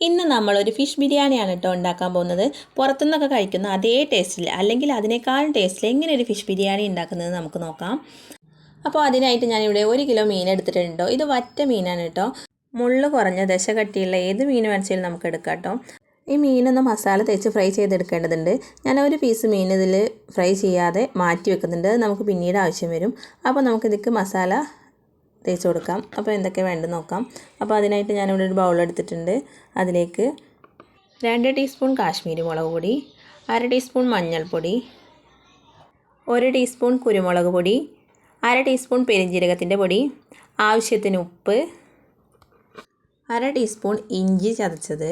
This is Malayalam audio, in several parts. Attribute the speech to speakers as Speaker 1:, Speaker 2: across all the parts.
Speaker 1: ഇന്ന് നമ്മൾ ഒരു ഫിഷ് ബിരിയാണിയാണ് കേട്ടോ ഉണ്ടാക്കാൻ പോകുന്നത്. പുറത്തുനിന്നൊക്കെ കഴിക്കുന്ന അതേ ടേസ്റ്റിൽ അല്ലെങ്കിൽ അതിനേക്കാളും ടേസ്റ്റിൽ എങ്ങനെ ഒരു ഫിഷ് ബിരിയാണി ഉണ്ടാക്കുന്നത് നമുക്ക് നോക്കാം. അപ്പോൾ അതിനായിട്ട് ഞാനിവിടെ ഒരു കിലോ മീൻ എടുത്തിട്ടുണ്ടോ ഇത് വറ്റ മീനാണ് കേട്ടോ. മുള്ള് കുറഞ്ഞ ദശ കട്ടിയുള്ള ഏത് മീൻ വേണിച്ചാലും നമുക്ക് എടുക്കാം കേട്ടോ. ഈ മീനൊന്ന് മസാല തേച്ച് ഫ്രൈ ചെയ്തെടുക്കേണ്ടതുണ്ട്. ഞാൻ ഒരു പീസ് മീൻ ഇതിൽ ഫ്രൈ ചെയ്യാതെ മാറ്റി വെക്കുന്നുണ്ട്. നമുക്ക് പിന്നീട് ആവശ്യം വരും. അപ്പോൾ നമുക്കിതിക്ക് മസാല തേച്ച് കൊടുക്കാം. അപ്പോൾ എന്തൊക്കെ വേണ്ടത് നോക്കാം. അപ്പോൾ അതിനായിട്ട് ഞാനിവിടെ ഒരു ബൗൾ എടുത്തിട്ടുണ്ട്. അതിലേക്ക് രണ്ട് ടീസ്പൂൺ കാശ്മീരി മുളക് പൊടി അര ടീസ്പൂൺ മഞ്ഞൾപ്പൊടി ഒരു ടീസ്പൂൺ കുരുമുളക് പൊടി അര ടീസ്പൂൺ പെരിഞ്ജീരകത്തിന്റെ പൊടി ആവശ്യത്തിന് ഉപ്പ് അര ടീസ്പൂൺ ഇഞ്ചി ചതച്ചത്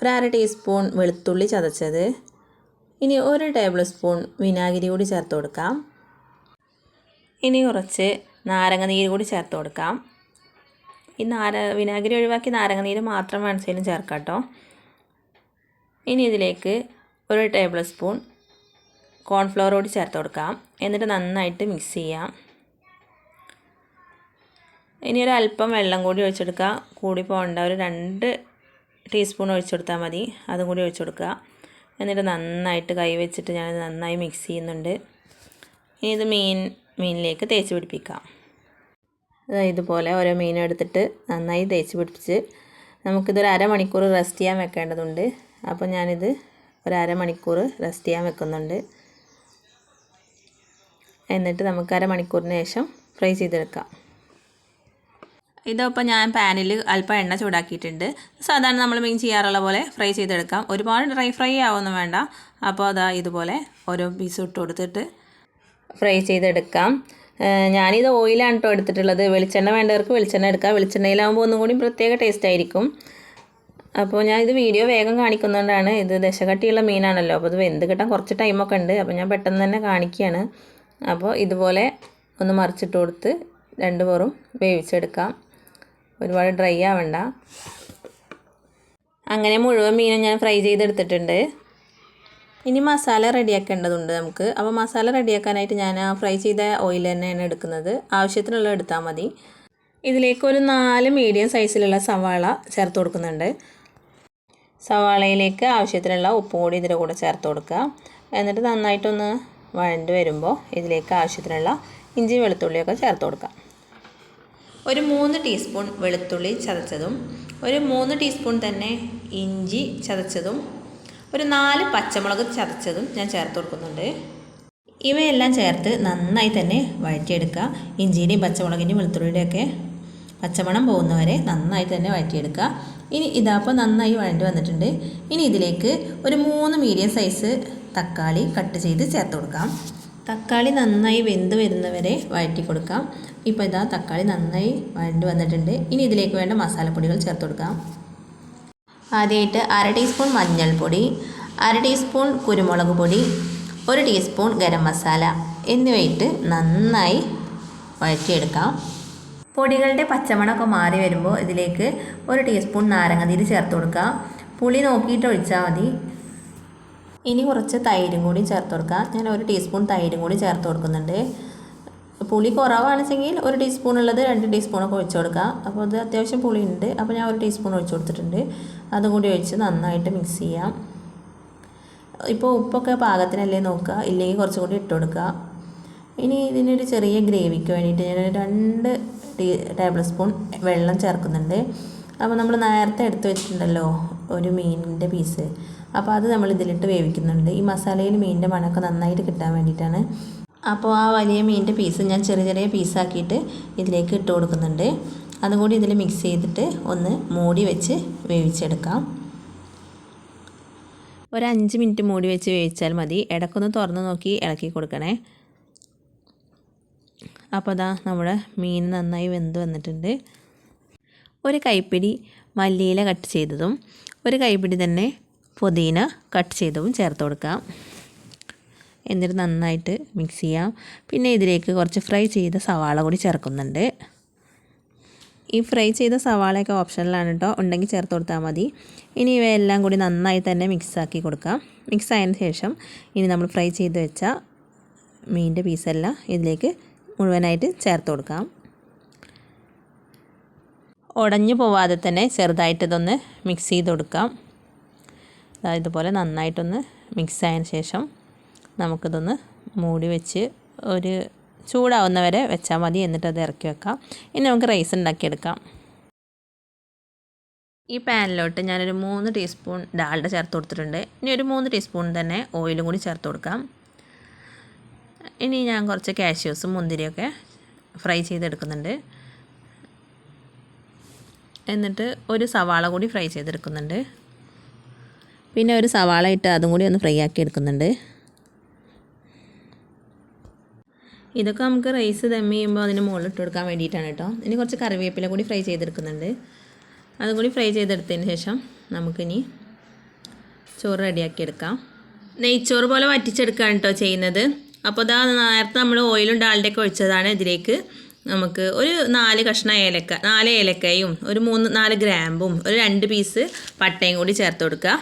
Speaker 1: ഒരു അര ടീസ്പൂൺ വെളുത്തുള്ളി ചതച്ചത് ഇനി ഒരു ടേബിൾ സ്പൂൺ വിനാഗിരി കൂടി ചേർത്ത് കൊടുക്കാം. ഇനി കുറച്ച് നാരങ്ങ നീര് കൂടി ചേർത്ത് കൊടുക്കാം. ഈ നാര വിനാഗിരി ഒഴിവാക്കി നാരങ്ങ നീര് മാത്രം വേണമെങ്കിലും ചേർക്കാം കേട്ടോ. ഇനി ഇതിലേക്ക് ഒരു ടേബിൾ സ്പൂൺ കോൺഫ്ലവർ കൂടി ചേർത്ത് കൊടുക്കാം. എന്നിട്ട് നന്നായിട്ട് മിക്സ് ചെയ്യാം. ഇനി ഒരു അല്പം വെള്ളം കൂടി ഒഴിച്ചെടുക്കുക. കൂടി പോകേണ്ട ഒരു രണ്ട് ടീസ്പൂൺ ഒഴിച്ചെടുത്താൽ മതി. അതും കൂടി ഒഴിച്ചു കൊടുക്കുക എന്നിട്ട് നന്നായിട്ട് കൈ വെച്ചിട്ട് ഞാൻ നന്നായി മിക്സ് ചെയ്യുന്നുണ്ട്. ഇനി ഇത് മീൻ മീനിലേക്ക് തേച്ച് പിടിപ്പിക്കാം. ഇതുപോലെ ഓരോ മീൻ എടുത്തിട്ട് നന്നായി തേച്ച് പിടിപ്പിച്ച് നമുക്കിതൊരു അരമണിക്കൂർ റെസ്റ്റ് ചെയ്യാൻ വെക്കേണ്ടതുണ്ട്. അപ്പോൾ ഞാനിത് ഒരു അരമണിക്കൂർ റെസ്റ്റ് ചെയ്യാൻ വെക്കുന്നുണ്ട്. എന്നിട്ട് നമുക്ക് അരമണിക്കൂറിന് ശേഷം ഫ്രൈ ചെയ്തെടുക്കാം. ഇതിപ്പോൾ ഞാൻ പാനിൽ അല്പം എണ്ണ ചൂടാക്കിയിട്ടുണ്ട്. സാധാരണ നമ്മൾ മീൻ ചെയ്യാറുള്ള പോലെ ഫ്രൈ ചെയ്തെടുക്കാം. ഒരുപാട് ഡ്രൈ ഫ്രൈ ആവുമൊന്നും വേണ്ട. അപ്പോൾ അതാ ഇതുപോലെ ഓരോ പീസ് ഇട്ട് കൊടുത്തിട്ട് ഫ്രൈ ചെയ്തെടുക്കാം. ഞാനിത് ഓയിലാണ് കേട്ടോ എടുത്തിട്ടുള്ളത്. വെളിച്ചെണ്ണ വേണ്ടവർക്ക് വെളിച്ചെണ്ണ എടുക്കാം. വെളിച്ചെണ്ണയിലാകുമ്പോൾ ഒന്നും കൂടി പ്രത്യേക ടേസ്റ്റ് ആയിരിക്കും. അപ്പോൾ ഞാൻ ഇത് വീഡിയോ വേഗം കാണിക്കുന്നതുകൊണ്ടാണ് ഇത് ദശകട്ടിയുള്ള മീനാണല്ലോ. അപ്പോൾ ഇത് വെന്ത് കിട്ടാൻ കുറച്ച് ടൈമൊക്കെ ഉണ്ട്. അപ്പോൾ ഞാൻ പെട്ടെന്ന് തന്നെ കാണിക്കുകയാണ് അപ്പോൾ ഇതുപോലെ ഒന്ന് മറിച്ചിട്ട് കൊടുത്ത് രണ്ട് പേറും വേവിച്ചെടുക്കാം. ഒരുപാട് ഡ്രൈ ആവണ്ട. അങ്ങനെ മുഴുവൻ മീനും ഞാൻ ഫ്രൈ ചെയ്തെടുത്തിട്ടുണ്ട്. ഇനി മസാല റെഡിയാക്കേണ്ടതുണ്ട് നമുക്ക്. അപ്പോൾ മസാല റെഡിയാക്കാനായിട്ട് ഞാൻ ആ ഫ്രൈ ചെയ്ത ഓയിൽ തന്നെയാണ് എടുക്കുന്നത്. ആവശ്യത്തിനുള്ള എടുത്താൽ മതി. ഇതിലേക്ക് ഒരു നാല് മീഡിയം സൈസിലുള്ള സവാള ചേർത്ത് കൊടുക്കുന്നുണ്ട്. സവാളയിലേക്ക് ആവശ്യത്തിനുള്ള ഉപ്പും കൂടി ഇതിന്റെ കൂടെ ചേർത്ത് കൊടുക്കുക. എന്നിട്ട് നന്നായിട്ടൊന്ന് വഴണ്ട് വരുമ്പോൾ ഇതിലേക്ക് ആവശ്യത്തിനുള്ള ഇഞ്ചി വെളുത്തുള്ളിയൊക്കെ ചേർത്ത് കൊടുക്കുക. ഒരു മൂന്ന് ടീസ്പൂൺ വെളുത്തുള്ളി ചതച്ചതും ഒരു മൂന്ന് ടീസ്പൂൺ തന്നെ ഇഞ്ചി ചതച്ചതും ഒരു നാല് പച്ചമുളക് ചതച്ചതും ഞാൻ ചേർത്ത് കൊടുക്കുന്നുണ്ട്. ഇവയെല്ലാം ചേർത്ത് നന്നായി തന്നെ വഴറ്റിയെടുക്കുക. ഇഞ്ചിയുടെയും പച്ചമുളകിന്റെയും വെളുത്തുള്ളിയുടെയൊക്കെ പച്ചമണം പോകുന്നവരെ നന്നായി തന്നെ വഴറ്റിയെടുക്കുക. ഇനി ഇതാപ്പോൾ നന്നായി വഴണ്ടി വന്നിട്ടുണ്ട്. ഇനി ഇതിലേക്ക് ഒരു മൂന്ന് മീഡിയം സൈസ് തക്കാളി കട്ട് ചെയ്ത് ചേർത്ത് കൊടുക്കാം. തക്കാളി നന്നായി വെന്ത് വരുന്നവരെ വഴറ്റി കൊടുക്കാം. ഇപ്പോൾ ഇതാ തക്കാളി നന്നായി വഴണ്ടി വന്നിട്ടുണ്ട്. ഇനി ഇതിലേക്ക് വേണ്ട മസാലപ്പൊടികൾ ചേർത്ത് കൊടുക്കാം. ആദ്യമായിട്ട് അര ടീസ്പൂൺ മഞ്ഞൾപ്പൊടി അര ടീസ്പൂൺ കുരുമുളക് പൊടി ഒരു ടീസ്പൂൺ ഗരം മസാല എന്നിവയിട്ട് നന്നായി വഴറ്റിയെടുക്കാം. പൊടികളുടെ പച്ചമണമൊക്കെ മാറി വരുമ്പോൾ ഇതിലേക്ക് ഒരു ടീസ്പൂൺ നാരങ്ങനീര് ചേർത്ത് കൊടുക്കുക പുളി നോക്കിയിട്ട് ഒഴിച്ചാൽ മതി. ഇനി കുറച്ച് തൈരും കൂടി ചേർത്ത് കൊടുക്കുക ഞാൻ ഒരു ടീസ്പൂൺ തൈരും കൂടി ചേർത്ത് കൊടുക്കുന്നുണ്ട്. പുളി കുറവാണെച്ചെങ്കിൽ ഒരു ടീസ്പൂൺ ഉള്ളത് രണ്ട് ടീസ്പൂണൊക്കെ ഒഴിച്ചു കൊടുക്കുക അപ്പോൾ അത് അത്യാവശ്യം പുളി ഉണ്ട് അപ്പോൾ ഞാൻ ഒരു ടീസ്പൂൺ ഒഴിച്ചു കൊടുത്തിട്ടുണ്ട്. അതും കൂടി ഒഴിച്ച് നന്നായിട്ട് മിക്സ് ചെയ്യാം. ഇപ്പോൾ ഉപ്പൊക്കെ പാകത്തിനല്ലേ നോക്കുക? ഇല്ലെങ്കിൽ കുറച്ചും കൂടി ഇട്ട് കൊടുക്കുക. ഇനി ഇതിനൊരു ചെറിയ ഗ്രേവിക്ക് വേണ്ടിയിട്ട് ഞാൻ രണ്ട് ടീ ടേബിൾ സ്പൂൺ വെള്ളം ചേർക്കുന്നുണ്ട്. അപ്പോൾ നമ്മൾ നേരത്തെ എടുത്ത് വെച്ചിട്ടുണ്ടല്ലോ ഒരു മീനിന്റെ പീസ്. അപ്പോൾ അത് നമ്മൾ ഇതിലിട്ട് വേവിക്കുന്നുണ്ട്. ഈ മസാലയിൽ മീനിന്റെ മണമൊക്കെ നന്നായിട്ട് കിട്ടാൻ വേണ്ടിയിട്ടാണ്. അപ്പോൾ ആ വലിയ മീനിന്റെ പീസ് ഞാൻ ചെറിയ ചെറിയ പീസാക്കിയിട്ട് ഇതിലേക്ക് ഇട്ട് കൊടുക്കുന്നുണ്ട്. അതുകൂടി ഇതിൽ മിക്സ് ചെയ്തിട്ട് ഒന്ന് മൂടി വെച്ച് വേവിച്ചെടുക്കാം. ഒരു അഞ്ച് മിനിറ്റ് മൂടി വെച്ച് വേവിച്ചാൽ മതി. ഇടക്കൊന്ന് തുറന്ന് നോക്കി ഇളക്കി കൊടുക്കണേ. അപ്പോൾ അതാ നമ്മുടെ മീൻ നന്നായി വെന്ത് വന്നിട്ടുണ്ട്. ഒരു കൈപ്പിടി മല്ലിയില കട്ട് ചെയ്തതും ഒരു കൈപ്പിടി തന്നെ പുതിന കട്ട് ചെയ്തതും ചേർത്ത് കൊടുക്കാം. എന്നിട്ട് നന്നായിട്ട് മിക്സ് ചെയ്യാം. പിന്നെ ഇതിലേക്ക് കുറച്ച് ഫ്രൈ ചെയ്ത സവാള കൂടി ചേർക്കുന്നുണ്ട്. ഈ ഫ്രൈ ചെയ്ത സവാളയൊക്കെ ഓപ്ഷനിലാണ് കേട്ടോ ഉണ്ടെങ്കിൽ ചേർത്ത് കൊടുത്താൽ മതി. ഇനി ഇവയെല്ലാം കൂടി നന്നായി തന്നെ മിക്സ് ആക്കി കൊടുക്കാം. മിക്സ് ആയതിന് ശേഷം ഇനി നമ്മൾ ഫ്രൈ ചെയ്ത് വെച്ച മീനിന്റെ പീസെല്ലാം ഇതിലേക്ക് മുഴുവനായിട്ട് ചേർത്ത് കൊടുക്കാം. ഉടഞ്ഞു പോവാതെ തന്നെ ചെറുതായിട്ട് ഇതൊന്ന് മിക്സ് ചെയ്ത് കൊടുക്കാം. ഇതുപോലെ നന്നായിട്ടൊന്ന് മിക്സ് ആയതിന് ശേഷം നമുക്കിതൊന്ന് മൂടി വെച്ച് ഒരു ചൂടാവുന്ന വരെ വെച്ചാൽ മതി. എന്നിട്ട് അത് ഇറക്കി വെക്കാം. ഇനി നമുക്ക് റൈസ് ഉണ്ടാക്കിയെടുക്കാം. ഈ പാനിലോട്ട് ഞാനൊരു മൂന്ന് ടീസ്പൂൺ ഡാൽഡ ചേർത്ത് കൊടുത്തിട്ടുണ്ട്. ഇനി ഒരു മൂന്ന് ടീസ്പൂൺ തന്നെ ഓയിലും കൂടി ചേർത്ത് കൊടുക്കാം. ഇനി ഞാൻ കുറച്ച് കാഷ്യൂസും മുന്തിരിയൊക്കെ ഫ്രൈ ചെയ്തെടുക്കുന്നുണ്ട്. എന്നിട്ട് ഒരു സവാള കൂടി ഫ്രൈ ചെയ്തെടുക്കുന്നുണ്ട്. പിന്നെ ഒരു സവാള ഇട്ട് അതും കൂടി ഒന്ന് ഫ്രൈ ആക്കി എടുക്കുന്നുണ്ട്. ഇതൊക്കെ നമുക്ക് റൈസ് ദം ചെയ്യുമ്പോൾ അതിന് മുകളിൽ ഇട്ട് കൊടുക്കാൻ വേണ്ടിയിട്ടാണ് കേട്ടോ. ഇനി കുറച്ച് കറിവേപ്പില കൂടി ഫ്രൈ ചെയ്തെടുക്കുന്നുണ്ട്. അതും കൂടി ഫ്രൈ ചെയ്തെടുത്തതിന് ശേഷം നമുക്കിനി ചോറ് റെഡിയാക്കി എടുക്കാം നെയ്ച്ചോറ് പോലെ വറ്റിച്ചെടുക്കുകയാണ് കേട്ടോ ചെയ്യുന്നത്. അപ്പോൾ അതാ നേരത്തെ നമ്മൾ ഓയിലും ഡാലിന്റെയൊക്കെ ഒഴിച്ചതാണ് ഇതിലേക്ക്. നമുക്ക് ഒരു നാല് കഷ്ണ ഏലക്ക നാല് ഏലക്കയും ഒരു മൂന്ന് നാല് ഗ്രാമ്പും ഒരു രണ്ട് പീസ് പട്ടയും കൂടി ചേർത്ത് കൊടുക്കുക.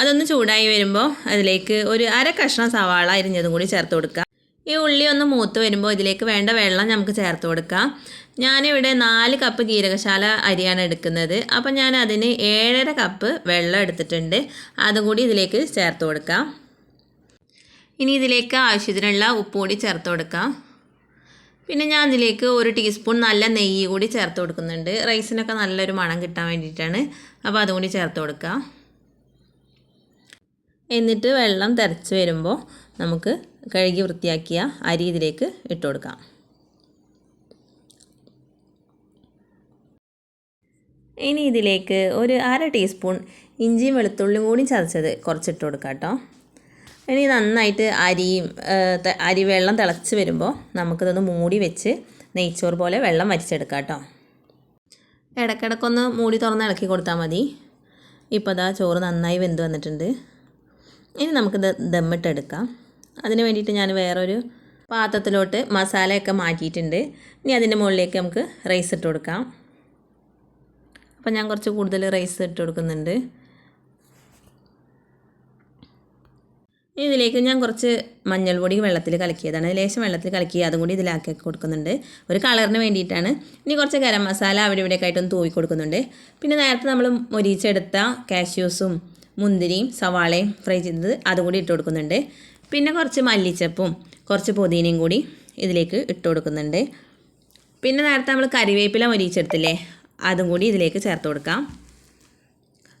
Speaker 1: അതൊന്ന് ചൂടായി വരുമ്പോൾ അതിലേക്ക് ഒരു അര കഷ്ണം സവാള അരിഞ്ഞതും കൂടി ചേർത്ത് കൊടുക്കുക. ഈ ഉള്ളി ഒന്ന് മൂത്ത് വരുമ്പോൾ ഇതിലേക്ക് വേണ്ട വെള്ളം നമുക്ക് ചേർത്ത് കൊടുക്കാം. ഞാനിവിടെ നാല് കപ്പ് ജീരകശാല അരിയാണ് എടുക്കുന്നത്. അപ്പം ഞാൻ അതിന് ഏഴര കപ്പ് വെള്ളം എടുത്തിട്ടുണ്ട്. അതും കൂടി ഇതിലേക്ക് ചേർത്ത് കൊടുക്കാം. ഇനി ഇതിലേക്ക് ആവശ്യത്തിനുള്ള ഉപ്പ് കൂടി ചേർത്ത് കൊടുക്കാം. പിന്നെ ഞാൻ ഇതിലേക്ക് ഒരു ടീസ്പൂൺ നല്ല നെയ്യ് കൂടി ചേർത്ത് കൊടുക്കുന്നുണ്ട്. റൈസിനൊക്കെ നല്ലൊരു മണം കിട്ടാൻ വേണ്ടിയിട്ടാണ്. അപ്പോൾ അതും കൂടി ചേർത്ത് കൊടുക്കാം. എന്നിട്ട് വെള്ളം തിരച്ച് വരുമ്പോൾ നമുക്ക് കഴുകി വൃത്തിയാക്കിയ അരി ഇതിലേക്ക് ഇട്ട് കൊടുക്കാം. ഇനി ഇതിലേക്ക് ഒരു അര ടീസ്പൂൺ ഇഞ്ചിയും വെളുത്തുള്ളിയും കൂടി ചതച്ചത് കുറച്ചിട്ട് കൊടുക്കാം കേട്ടോ. ഇനി നന്നായിട്ട് അരിയും അരി വെള്ളം തിളച്ച് വരുമ്പോൾ നമുക്കിതൊന്ന് മൂടി വെച്ച് നെയ്ച്ചോറ് പോലെ വെള്ളം വരിച്ചെടുക്കാം കേട്ടോ. ഇടയ്ക്കിടയ്ക്കൊന്ന് മൂടി തുറന്ന് ഇളക്കി കൊടുത്താൽ മതി. ഇപ്പോൾ അതാ ചോറ് നന്നായി വെന്ത് വന്നിട്ടുണ്ട്. ഇനി നമുക്കിത് ദമ്മിട്ടെടുക്കാം. അതിന് വേണ്ടിയിട്ട് ഞാൻ വേറൊരു പാത്രത്തിലോട്ട് മസാലയൊക്കെ മാറ്റിയിട്ടുണ്ട്. ഇനി അതിന്റെ മുകളിലേക്ക് നമുക്ക് റൈസ് ഇട്ട് കൊടുക്കാം. അപ്പം ഞാൻ കുറച്ച് കൂടുതൽ റൈസ് ഇട്ട് കൊടുക്കുന്നുണ്ട്. ഇതിലേക്ക് ഞാൻ കുറച്ച് മഞ്ഞൾപ്പൊടി വെള്ളത്തിൽ കലക്കിയതാണ്. ലേശം വെള്ളത്തിൽ കലക്കി അതും കൂടി ഇതിലാക്കി കൊടുക്കുന്നുണ്ട്. ഒരു കളറിന് വേണ്ടിയിട്ടാണ്. ഇനി കുറച്ച് ഗരം മസാല അവിടെ ഇവിടെയൊക്കെ ആയിട്ടൊന്ന് തൂവി കൊടുക്കുന്നുണ്ട്. പിന്നെ നേരത്തെ നമ്മൾ മൊരിച്ചെടുത്ത കാഷ്യൂസും മുന്തിരിയും സവാളയും ഫ്രൈ ചെയ്തത് അതും കൂടി ഇട്ട് കൊടുക്കുന്നുണ്ട്. പിന്നെ കുറച്ച് മല്ലിച്ചപ്പും കുറച്ച് പുതിനയും കൂടി ഇതിലേക്ക് ഇട്ട് കൊടുക്കുന്നുണ്ട്. പിന്നെ നേരത്തെ നമ്മൾ കറിവേപ്പില മൊരിച്ചെടുത്തില്ലേ അതും കൂടി ഇതിലേക്ക് ചേർത്ത് കൊടുക്കാം.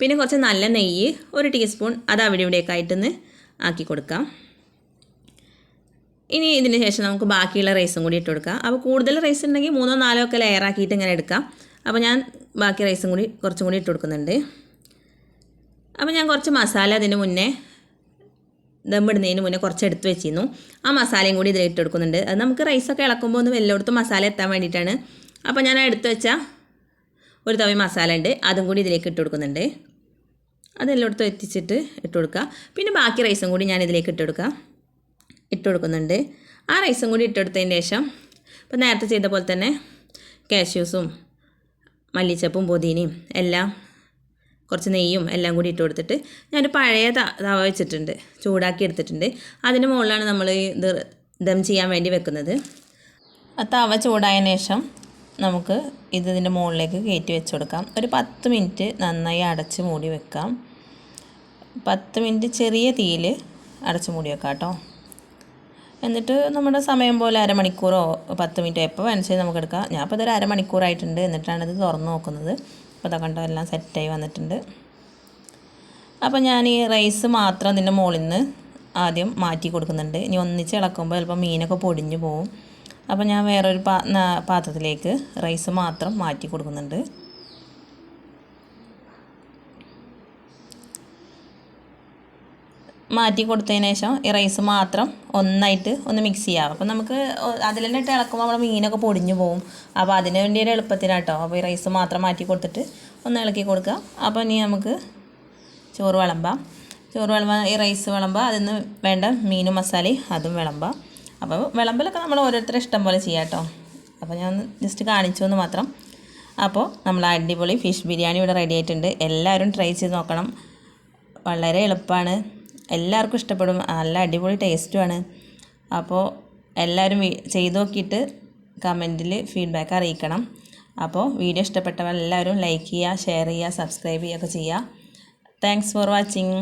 Speaker 1: പിന്നെ കുറച്ച് നല്ല നെയ്യ് ഒരു ടീസ്പൂൺ അത് അവിടെ ഇവിടെയൊക്കെ ആയിട്ടൊന്ന് ആക്കി കൊടുക്കാം. ഇനി ഇതിന് ശേഷം നമുക്ക് ബാക്കിയുള്ള റൈസും കൂടി ഇട്ട് കൊടുക്കാം. അപ്പോൾ കൂടുതൽ റൈസ് ഉണ്ടെങ്കിൽ മൂന്നോ നാലോ ഒക്കെ ലെയർ ആക്കിയിട്ട് ഇങ്ങനെ എടുക്കാം. അപ്പോൾ ഞാൻ ബാക്കി റൈസും കൂടി കുറച്ചും കൂടി ഇട്ട് കൊടുക്കുന്നുണ്ട്. അപ്പോൾ ഞാൻ കുറച്ച് മസാല അതിന് മുന്നേ ദമ്മിടുന്നതിന് മുന്നേ കുറച്ച് എടുത്ത് വെച്ചിരുന്നു. ആ മസാലയും കൂടി ഇതിൽ ഇട്ട് കൊടുക്കുന്നുണ്ട്. അത് നമുക്ക് റൈസൊക്കെ ഇളക്കുമ്പോൾ ഒന്ന് എല്ലായിടത്തും മസാല എത്താൻ വേണ്ടിയിട്ടാണ്. അപ്പോൾ ഞാൻ എടുത്ത് വെച്ച ഒരു തവി മസാല ഉണ്ട്. അതും കൂടി ഇതിലേക്ക് ഇട്ട് കൊടുക്കുന്നുണ്ട്. അതെല്ലായിടത്തും എത്തിച്ചിട്ട് ഇട്ട് കൊടുക്കുക. പിന്നെ ബാക്കി റൈസും കൂടി ഞാൻ ഇതിലേക്ക് ഇട്ട് കൊടുക്കുക. ഇട്ട് കൊടുക്കുന്നുണ്ട്. ആ റൈസും കൂടി ഇട്ടെടുത്തതിന് ശേഷം ഇപ്പോൾ നേരത്തെ ചെയ്ത പോലെ തന്നെ കാഷ്യൂസും മല്ലിച്ചപ്പും പുതിനയും എല്ലാം കുറച്ച് നെയ്യും എല്ലാം കൂടി ഇട്ട് കൊടുത്തിട്ട് ഞാനൊരു പഴയ തവ വെച്ചിട്ടുണ്ട് ചൂടാക്കി എടുത്തിട്ടുണ്ട്. അതിന് മുകളിലാണ് നമ്മൾ ഇത് ദം ചെയ്യാൻ വേണ്ടി വെക്കുന്നത്. ആ തവ ചൂടായതിന് ശേഷം നമുക്ക് ഇത് ഇതിന്റെ മുകളിലേക്ക് കയറ്റി വെച്ച് കൊടുക്കാം. ഒരു പത്ത് മിനിറ്റ് നന്നായി അടച്ച് മൂടി വെക്കാം. പത്ത് മിനിറ്റ് ചെറിയ തീയിൽ അടച്ച് മൂടി വെക്കാം കേട്ടോ. എന്നിട്ട് നമ്മുടെ സമയം പോലെ അരമണിക്കൂറോ പത്ത് മിനിറ്റോ എപ്പോൾ വേണമെന്ന് നമുക്ക് എടുക്കാം. ഞാൻ ഇപ്പോൾ ഇതൊരു അരമണിക്കൂറായിട്ടുണ്ട്. എന്നിട്ടാണ് ഇത് തുറന്ന് നോക്കുന്നത്. അപ്പോൾ കണ്ടോ എല്ലാം സെറ്റായി വന്നിട്ടുണ്ട്. അപ്പോൾ ഞാൻ ഈ റൈസ് മാത്രം ഇതിന്റെ മുകളിൽ നിന്ന് ആദ്യം മാറ്റി കൊടുക്കുന്നുണ്ട്. ഇനി ഒന്നിച്ച് ഇളക്കുമ്പോൾ ചിലപ്പോൾ മീനൊക്കെ പൊടിഞ്ഞു പോവും. അപ്പോൾ ഞാൻ വേറൊരു പാ പാത്രത്തിലേക്ക് റൈസ് മാത്രം മാറ്റി കൊടുക്കുന്നുണ്ട്. മാറ്റി കൊടുത്തതിന് ശേഷം ഈ റൈസ് മാത്രം ഒന്നായിട്ട് ഒന്ന് മിക്സ് ചെയ്യാം. അപ്പോൾ നമുക്ക് അതിൽ തന്നെ ഇട്ട് ഇളക്കുമ്പോൾ നമ്മുടെ മീനൊക്കെ പൊടിഞ്ഞു പോകും അപ്പോൾ അതിന് വേണ്ടി ഒരു എളുപ്പത്തിനാട്ടോ. അപ്പോൾ ഈ റൈസ് മാത്രം മാറ്റി കൊടുത്തിട്ട് ഒന്ന് ഇളക്കി കൊടുക്കുക അപ്പോൾ ഇനി നമുക്ക് ചോറ് വിളമ്പാം. ചോറ് വിളമ്പാൻ ഈ റൈസ് വിളമ്പാം അതിന് വേണ്ട മീനും മസാലയും അതും വിളമ്പാം. അപ്പോൾ വിളമ്പലൊക്കെ നമ്മൾ ഓരോരുത്തരും ഇഷ്ടം പോലെ ചെയ്യാം കേട്ടോ അപ്പോൾ ഞാൻ ജസ്റ്റ് കാണിച്ചു എന്ന് മാത്രം. അപ്പോൾ നമ്മൾ അടിപൊളി ഫിഷ് ബിരിയാണി ഇവിടെ റെഡി ആയിട്ടുണ്ട്. എല്ലാവരും ട്രൈ ചെയ്ത് നോക്കണം. വളരെ എളുപ്പമാണ് എല്ലാവർക്കും ഇഷ്ടപ്പെടും. നല്ല അടിപൊളി ടേസ്റ്റുമാണ് അപ്പോൾ എല്ലാവരും ചെയ്ത് നോക്കിയിട്ട് കമന്റിൽ ഫീഡ്ബാക്ക് അറിയിക്കണം. അപ്പോൾ വീഡിയോ ഇഷ്ടപ്പെട്ടവർ എല്ലാവരും ലൈക്ക് ചെയ്യുക ഷെയർ ചെയ്യുക സബ്സ്ക്രൈബ് ചെയ്യുകയൊക്കെ ചെയ്യുക. Thanks for watching